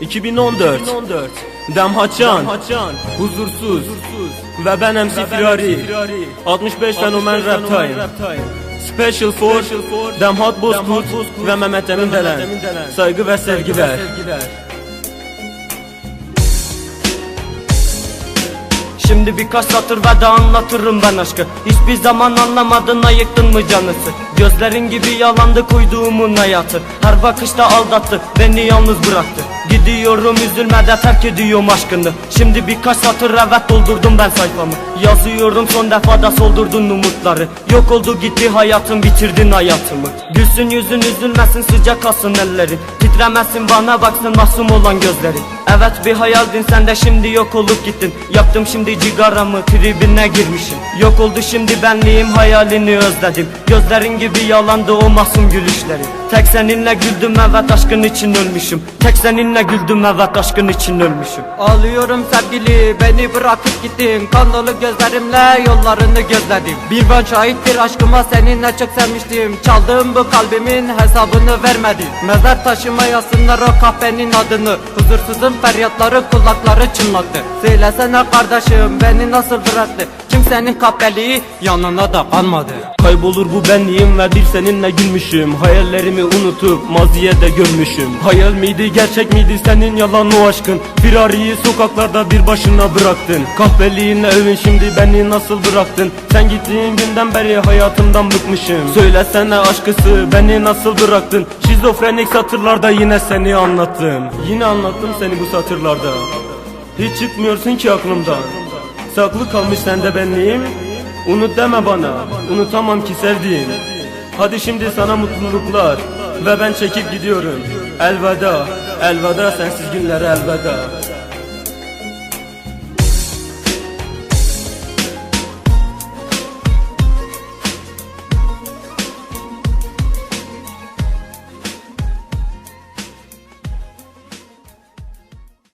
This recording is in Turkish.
2014 Demhaçan Huzursuz. Ve ben MC Firari. 65 Fenomen Rap Time Special for Demhat Bozkurt ve Mehmet Emin Delen. Saygı ve sevgiler Şimdi birkaç satır ve de anlatırım ben aşkı. Hiçbir zaman anlamadın ayıktın mı canısı? Gözlerin gibi yalandı koyduğumun hayatı. Her bakışta aldattı beni yalnız bıraktı. Gidiyorum üzülme de terk ediyorum aşkını. Şimdi birkaç satır evet doldurdum ben sayfamı. Yazıyorum son defada soldurdun umutları. Yok oldu gitti hayatım bitirdin hayatımı. Gülsün yüzün üzülmesin sıcak kalsın ellerin Titremesin bana baksın masum olan gözlerin Evet bir hayaldin sen de şimdi yok olup gittin. Yaptım şimdi cigaramı tribine girmişim. Yok oldu şimdi benliğim hayalini özledim. Gözlerin gibi yalandı o masum gülüşleri. Tek seninle güldüm evet aşkın için ölmüşüm. Tek seninle güldüm evet aşkın için ölmüşüm. Ağlıyorum sevgili beni bırakıp gittin. Kan dolu gözlerimle yollarını gözledim. Bir ben şahittir aşkıma seninle çok sevmiştim. Çaldığım bu kalbimin hesabını vermedi Mezar taşıma yazsınlar o kahvenin adını. Huzursuzun feryatları kulakları çınlattı. Söylesene kardeşim beni nasıl bıraktı Kimsenin kahveliği yanına da kalmadı. Kaybolur bu benliğim ve bir seninle gülmüşüm. Hayallerimi unutup maziye de görmüşüm Hayal miydi gerçek miydi? Senin yalan o aşkın. Firariyi sokaklarda bir başına bıraktın. Kahveliğinle övün şimdi beni nasıl bıraktın? Sen gittiğin günden beri hayatımdan bıkmışım. Söylesene aşkısı beni nasıl bıraktın Şizofrenik satırlarda yine seni anlattım. Yine anlattım seni bu satırlarda. Hiç çıkmıyorsun ki aklımdan Saklı kalmış sende benliğim. Unut deme bana. Unutamam ki sevdiğim. Hadi şimdi sana mutluluklar. Ve ben çekip gidiyorum. Elveda. Elveda sensiz günlere elveda